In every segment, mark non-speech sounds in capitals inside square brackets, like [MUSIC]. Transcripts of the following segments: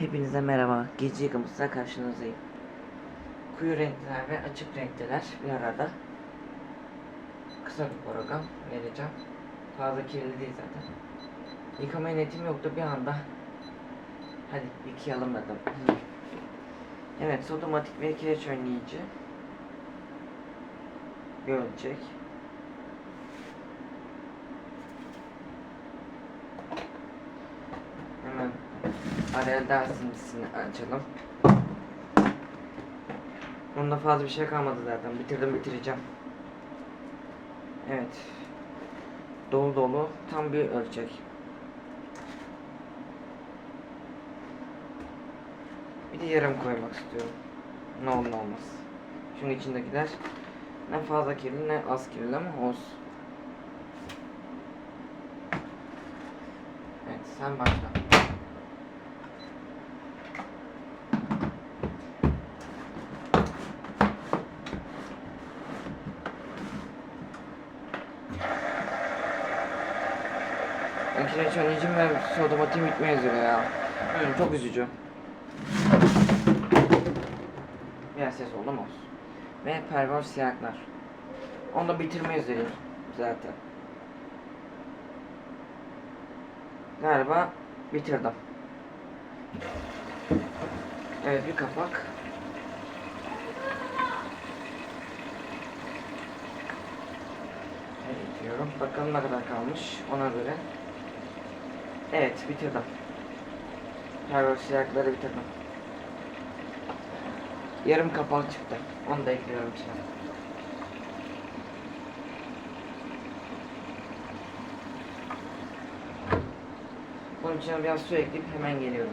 Hepinize merhaba. Gece yıkımızda karşınızdayım. Koyu renkler ve açık renkler bir arada. Kısa bir program vereceğim. Fazla kirli değil zaten. Yıkamaya niyetim yoktu bir anda. Hadi yıkayalım dedim. Evet, sodomatik ve kireç önleyici. Görecek. Hemen araya dersimizini açalım. Bunda fazla bir şey kalmadı zaten. Bitirdim bitireceğim. Evet. Dolu dolu tam bir ölçek. Bir de yarım koymak istiyorum. Ne olur ne olmaz. Çünkü içindekiler ne fazla kirli ne az kirli ama olsun. Evet sen başla. Makine çönecim ve sodomatiğim bitmeye üzere ya. Hı, çok üzücü. Biraz ses oldu mu olsun. Ve pervers siyahlar. Onu da bitirme üzereyim zaten. Galiba bitirdim. Evet bir kapak. Evet diyorum. Bakalım ne kadar kalmış ona göre. Evet bitirdim. Pervers siyahları bitirdim. Yarım kapak çıktı. Onu da ekliyorum içine. Bunun içine biraz su ekleyip hemen geliyorum.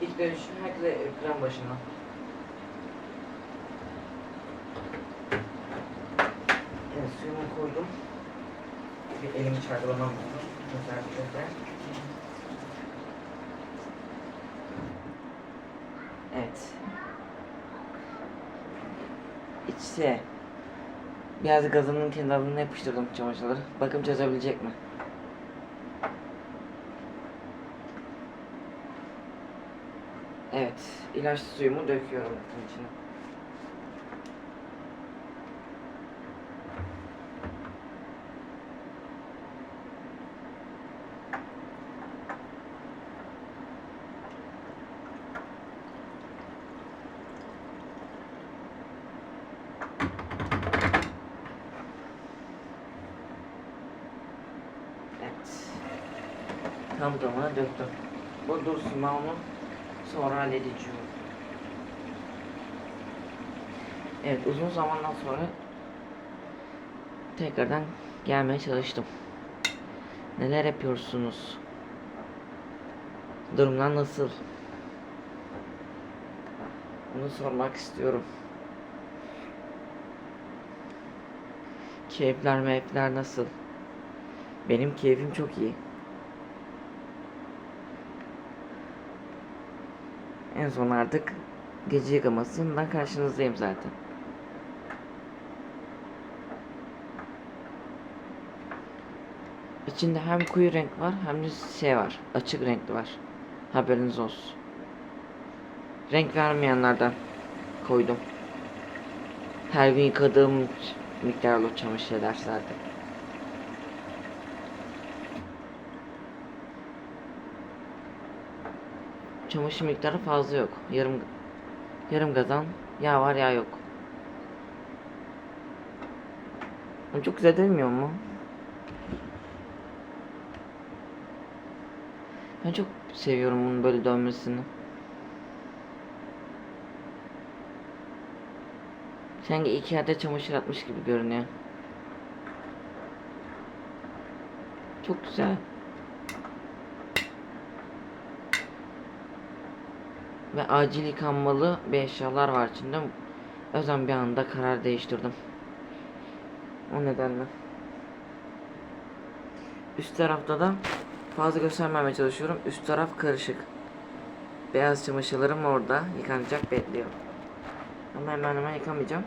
İlk dönüşüm herkese ekran başına. Suyumu koydum. Bir elimi çarpılamam lazım. Özellikle. Evet. İçse biraz gazının kenarına yapıştırdım çamaşırları. Bakım çözebilecek mi? Evet, ilaçlı suyumu döküyorum bunun içine. Evet. Döktüm. Bu dursun ben onu sonra halledeceğim. Evet uzun zamandan sonra tekrardan gelmeye çalıştım. Neler yapıyorsunuz? Durumlar nasıl? Bunu sormak istiyorum. Keyifler meyifler nasıl? Benim keyfim çok iyi. En son artık gece yıkamasından karşınızdayım zaten. İçinde hem koyu renk var hem de şey var. Açık renkli var. Haberiniz olsun. Renk vermeyenlerden koydum. Her gün yıkadığım miktarlı çamaşır eder zaten. Çamaşır miktarı fazla yok. Yarım yarım gazan yağ var yağ yok. Çok güzel dönmüyor mu? Ben çok seviyorum bunun böyle dönmesini. Sanki iki yerde çamaşır atmış gibi görünüyor. Çok güzel. Ve acil yıkanmalı bir eşyalar var içinde. O yüzden bir anda karar değiştirdim. O nedenle. Üst tarafta da fazla göstermemeye çalışıyorum. Üst taraf karışık. Beyaz çamaşırlarım orada yıkanacak bekliyor. Ama hemen hemen yıkamayacağım.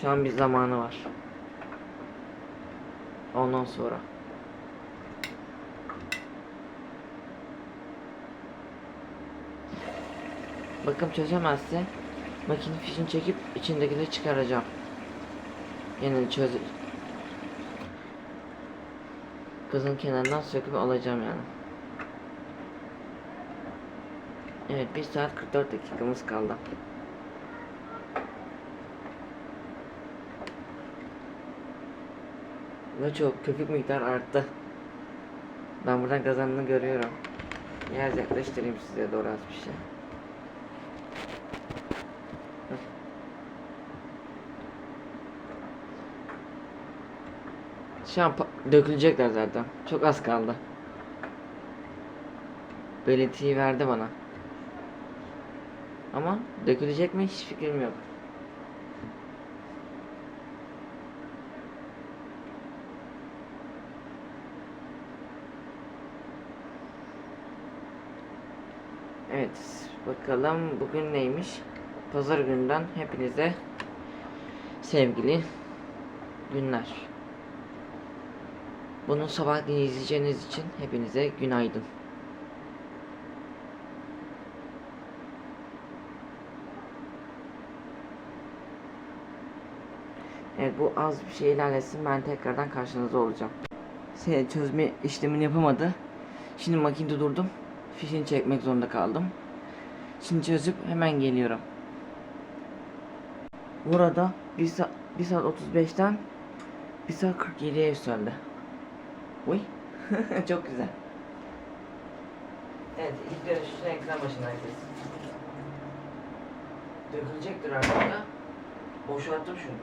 Şu an bir zamanı var. Ondan sonra. Bakım çözemezse makine fişini çekip içindekileri çıkaracağım. Yani çöz Kızın kenarından söküp alacağım yani. Evet 1 saat 44 dakikamız kaldı. Ve çok köpük miktar arttı. Ben buradan kazanını görüyorum. Biraz yaklaştırayım size doğru az bir şey. Şu an dökülecekler zaten. Çok az kaldı. Belirtiyi verdi bana. Ama dökülecek mi hiç fikrim yok. Evet, bakalım bugün neymiş? Pazar gününden hepinize sevgili günler. Bunu sabah izleyeceğiniz için hepinize günaydın. Evet bu az bir şey ilerlesin ben tekrardan karşınızda olacağım. Şey, çözme işlemini yapamadı. Şimdi makinede durdum. Fişini çekmek zorunda kaldım. Şimdi çözüp hemen geliyorum. Burada 1 saat, 1 saat 35'ten 1 saat 47'ye yükseldi. Uy. [LAUGHS] Çok güzel. Evet ilk dönüşünü ekran başına herkes. Dökülecektir artık da. Boşalttım şunu.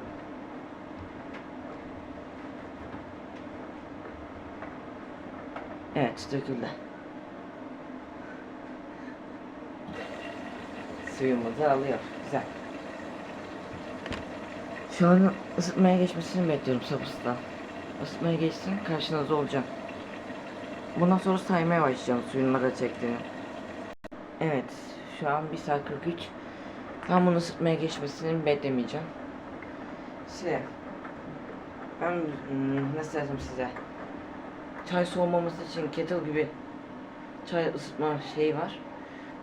Evet döküldü. Suyumuzu alıyor. Güzel. Şu an ısıtmaya geçmesini bekliyorum sabırsızla. Isıtmaya geçsin karşınızda olacağım. Bundan sonra saymaya başlayacağım suyun ne kadar çektiğini. Evet şu an 1 saat 43. Ben bunu ısıtmaya geçmesini beklemeyeceğim. Size ben hmm, nasıl desem size çay soğumaması için kettle gibi çay ısıtma şeyi var.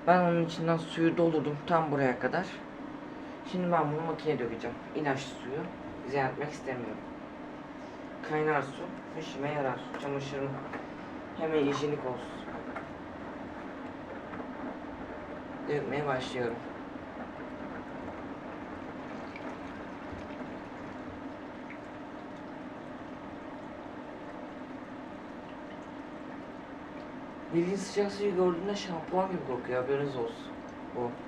Ben onun içinden suyu doldurdum tam buraya kadar. Şimdi ben bunu makineye dökeceğim. İlaç suyu. Ziyan etmek istemiyorum. Kaynar su işime yarar. Çamaşırım hemen hijyenik olsun. Dökmeye başlıyorum. Bildiğin sıcak suyu gördüğünde şampuan gibi kokuyor haberiniz olsun. Bu.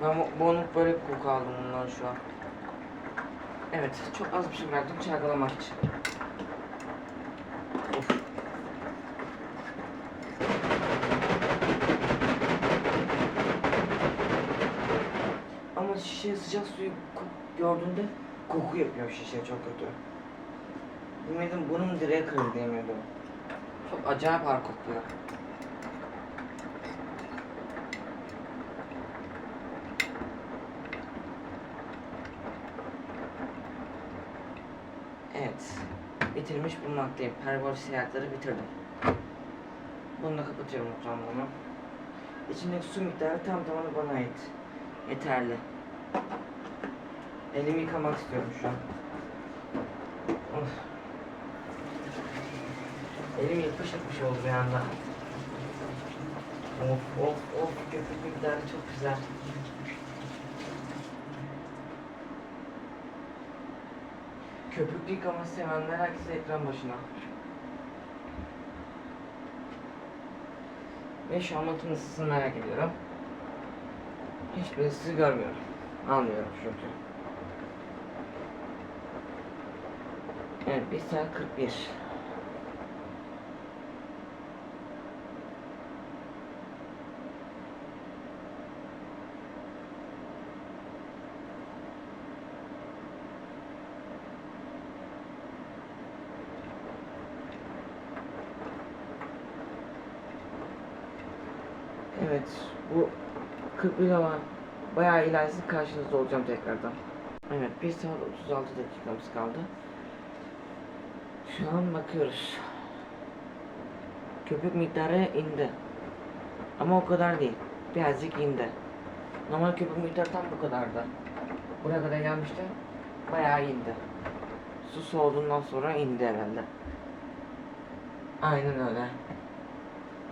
Ben bu- bunu böyle bir koku aldım bundan şu an. Evet, çok az bir şey bıraktım çalkalamak için. Ama şişe sıcak suyu gördüğünde koku yapıyor şişe çok kötü. Bilmedim bunun direğe kırıldı diyemiyordum. Çok acayip ağır kokuyor. Evet. Bitirmiş bulunmaktayım. Pervol seyahatleri bitirdim. Bunu da kapatıyorum lütfen. İçindeki su miktarı tam tamına bana ait. Yeterli. Elimi yıkamak istiyorum şu an. Of. Elim yapış yapış oldu bir anda. Of of of köpük miktarı çok güzel. Köpüklü yıkama sevenler herkese ekran başına. Ve şu an makine ısısını merak ediyorum. Hiçbir ısı görmüyorum. Almıyorum çünkü. Evet 1 saat 41. 41 hava bayağı ilerisi karşınızda olacağım tekrardan. Evet 1 saat 36 dakikamız kaldı. Şu an bakıyoruz. Köpük miktarı indi. Ama o kadar değil. Birazcık indi. Normal köpük miktarı tam bu kadardı. Buraya kadar gelmişti. Bayağı indi. Su soğuduğundan sonra indi herhalde. Aynen öyle.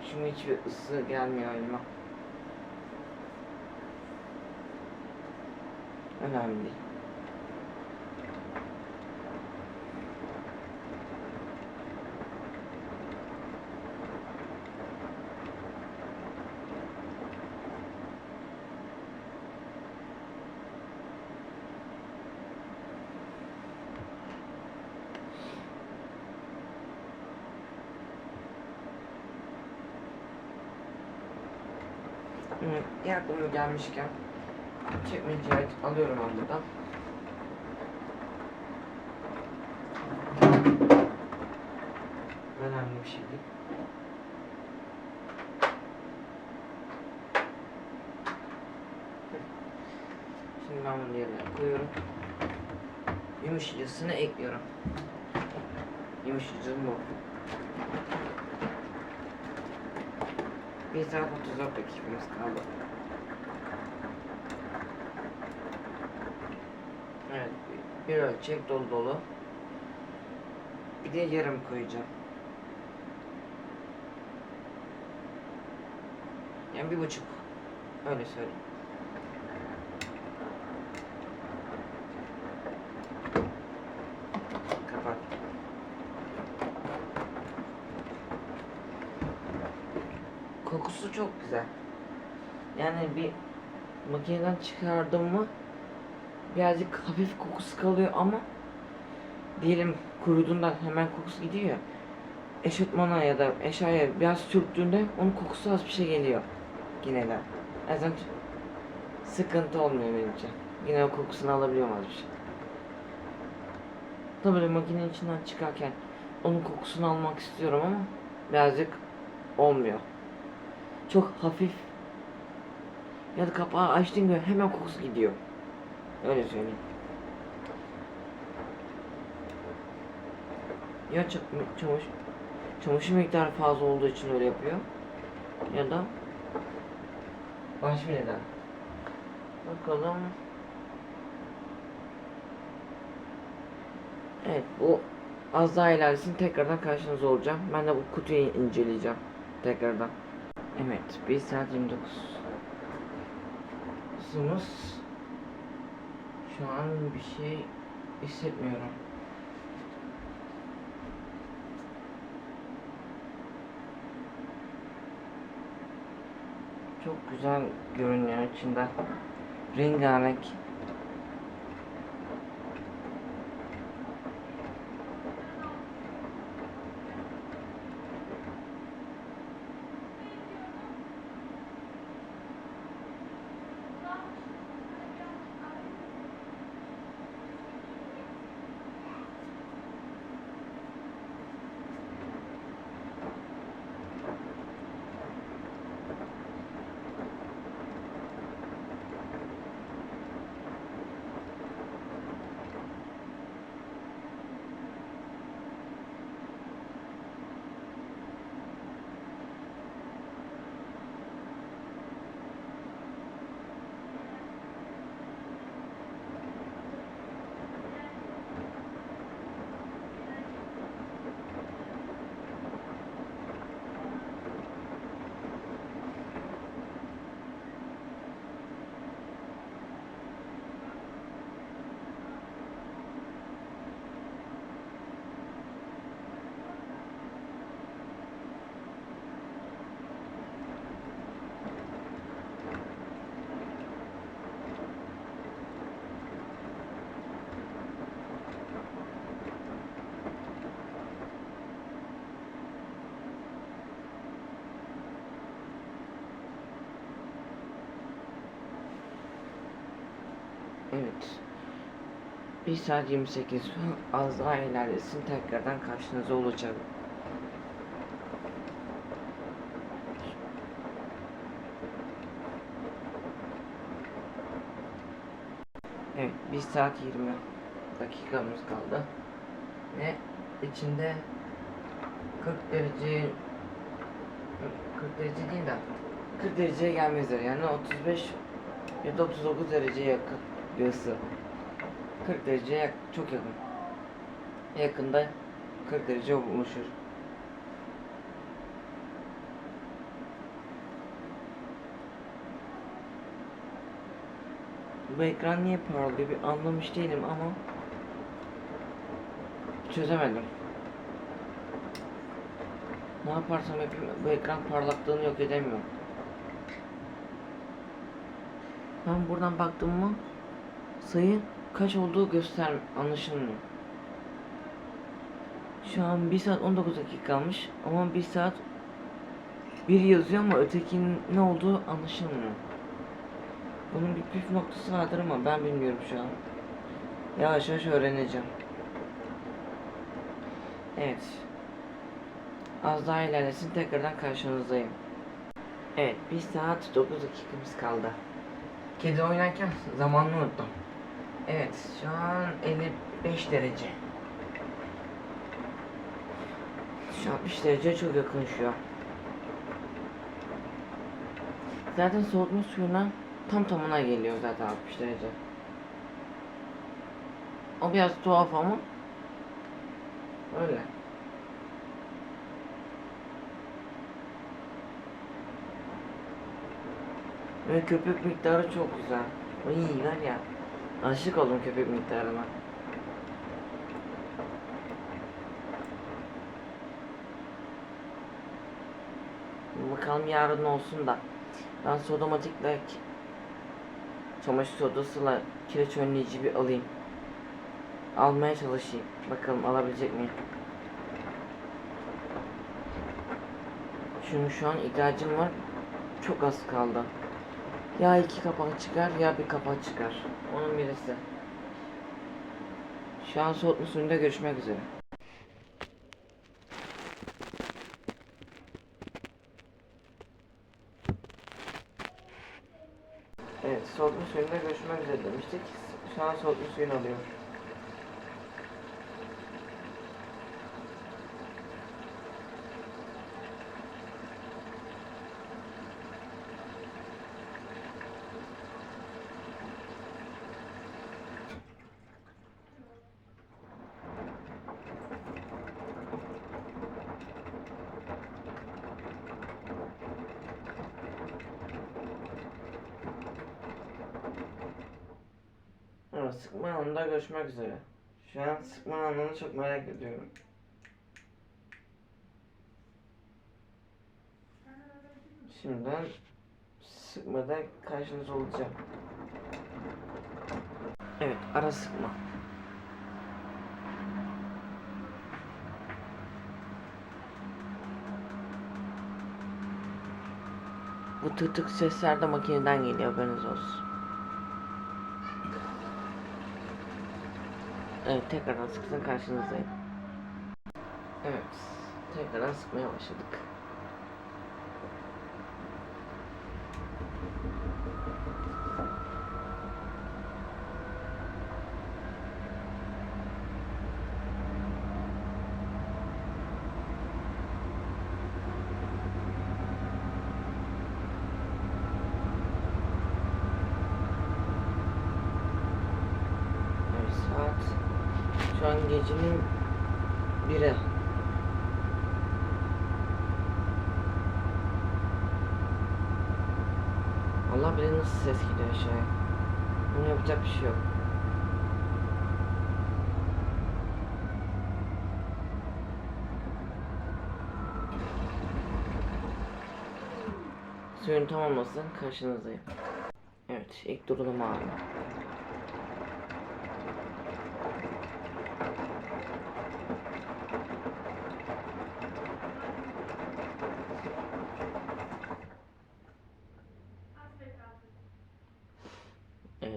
Şimdi hiçbir ısı gelmiyor elime. Önemli değil. Evet, diğer konu gelmişken çekmeceyi alıyorum ben buradan. Önemli bir şey değil. Şimdi ben bunu yerine koyuyorum. Yumuşacısını ekliyorum. Yumuşacı bu. 1 saat 34 dakikamız kaldı. Evet, bir ölçek dolu dolu. Bir de yarım koyacağım. Yani bir buçuk. Öyle söyleyeyim. Kapat. Kokusu çok güzel. Yani bir makineden çıkardım mı birazcık hafif kokusu kalıyor ama diyelim kuruduğunda hemen kokusu gidiyor ya. Ya da eşyaya biraz sürttüğünde onun kokusu az bir şey geliyor. Yine de. O yüzden sıkıntı olmuyor benim için. Yine o kokusunu alabiliyorum az bir şey. Tabii böyle makinenin içinden çıkarken onun kokusunu almak istiyorum ama birazcık olmuyor. Çok hafif ya da kapağı açtığın gibi hemen kokusu gidiyor. Öyle söyleyeyim. Ya ça- çamaşır, çamaşır miktarı fazla olduğu için öyle yapıyor. Ya da başka neden. Bakalım. Evet bu az daha ilerlesin tekrardan karşınızda olacağım. Ben de bu kutuyu inceleyeceğim tekrardan. Evet 1 saat 29 Sımız Şu an bir şey hissetmiyorum. Çok güzel görünüyor içinde. Rengarenk. Evet. 1 saat 28 az daha ilerlesin tekrardan karşınıza olacağım. Evet 1 saat 20 dakikamız kaldı. Ve içinde 40 derece 40 derece değil de 40 dereceye gelmezler yani 35 ya da 39 dereceye yakın ısı. 40 dereceye çok yakın. Yakında 40 derece oluşur. Bu ekran niye parlıyor bir anlamış değilim ama çözemedim. Ne yaparsam yapayım bu ekran parlaklığını yok edemiyorum. Ben buradan baktım mı sayı kaç olduğu göster anlaşılmıyor. Şu an 1 saat 19 dakika kalmış ama 1 saat 1 yazıyor ama ötekinin ne olduğu anlaşılmıyor. Bunun bir püf noktası vardır ama ben bilmiyorum şu an. Yavaş yavaş öğreneceğim. Evet. Az daha ilerlesin tekrardan karşınızdayım. Evet 1 saat 9 dakikamız kaldı. Kedi oynarken zamanını unuttum. Evet şu an 55 derece. Şu an 60 derece çok yakın şu an. Zaten soğutma suyuna tam tamına geliyor zaten 60 derece. O biraz tuhaf ama öyle. Ve köpük miktarı çok güzel. İyi var ya. Aşık oldum köpük miktarına. Bakalım yarın olsun da. Ben sodomatikle çamaşır sodasıyla kireç önleyici bir alayım. Almaya çalışayım. Bakalım alabilecek miyim? Çünkü şu an ihtiyacım var. Çok az kaldı. Ya iki kapak çıkar ya bir kapak çıkar. Onun birisi. Şu an suyunda görüşmek üzere. Evet, soğutma suyunda görüşmek üzere demiştik. Şu an soğutma suyunu alıyor. Evet, sıkma anında görüşmek üzere. Şu an sıkma anını çok merak ediyorum. Şimdiden sıkmada karşınızda olacağım. Evet, ara sıkma. Bu tık tık sesler de makineden geliyor haberiniz olsun. Evet tekrardan sıksın karşınızdayım. Evet tekrardan sıkmaya başladık. Evet saat şu an biri. Allah bilir nasıl ses gidiyor aşağıya. Bunu yapacak bir şey yok. Suyun tamamlasın karşınızdayım. Evet ilk durulama anı.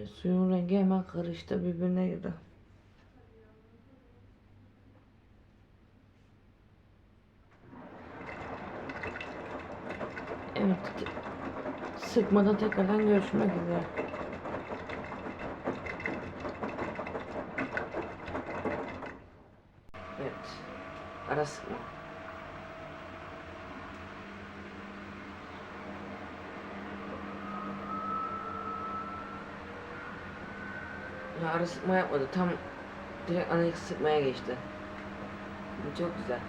suyun rengi hemen karıştı birbirine girdi. Evet. Sıkmada tekrardan görüşmek üzere. Evet. Ara sıkma. Ara sıkma yapmadı. Tam direkt ana sıkmaya geçti. Çok güzel.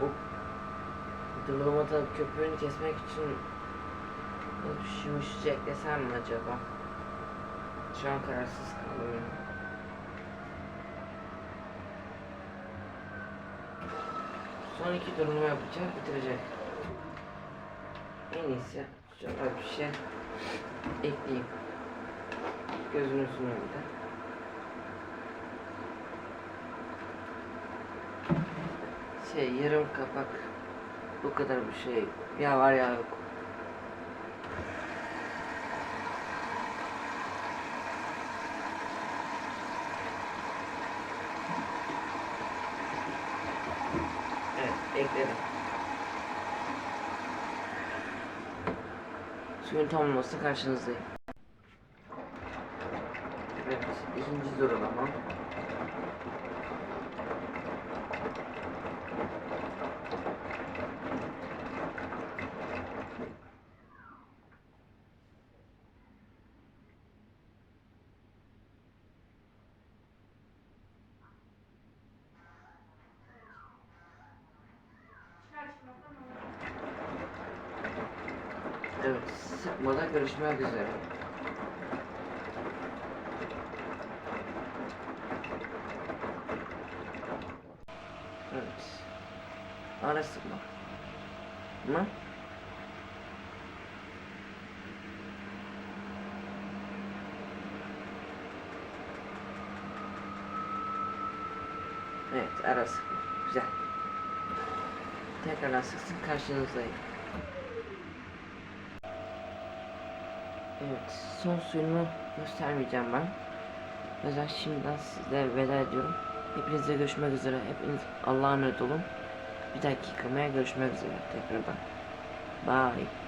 Bu dırlamada köpüğünü kesmek için yumuşacık eklesem mi acaba? Şu an kararsız ya. Son iki durumu yapacak, bitirecek. En iyisi şöyle bir şey ekleyeyim. Gözünüzün önünde. Şey yarım kapak bu kadar bir şey. Ya var ya yok. Evet ekledim. Suyun tamamlaması karşınızdayım. Evet sıkmada görüşmek üzere. Evet. Ara sıkma. Mı? Evet ara sıkma. Güzel. Tekrardan sıksın karşınızdayım. Son suyunu göstermeyeceğim ben. O şimdiden size veda ediyorum. Hepinize görüşmek üzere. Hepiniz Allah'a emanet olun. Bir dahaki yıkamaya görüşmek üzere tekrardan. Bye.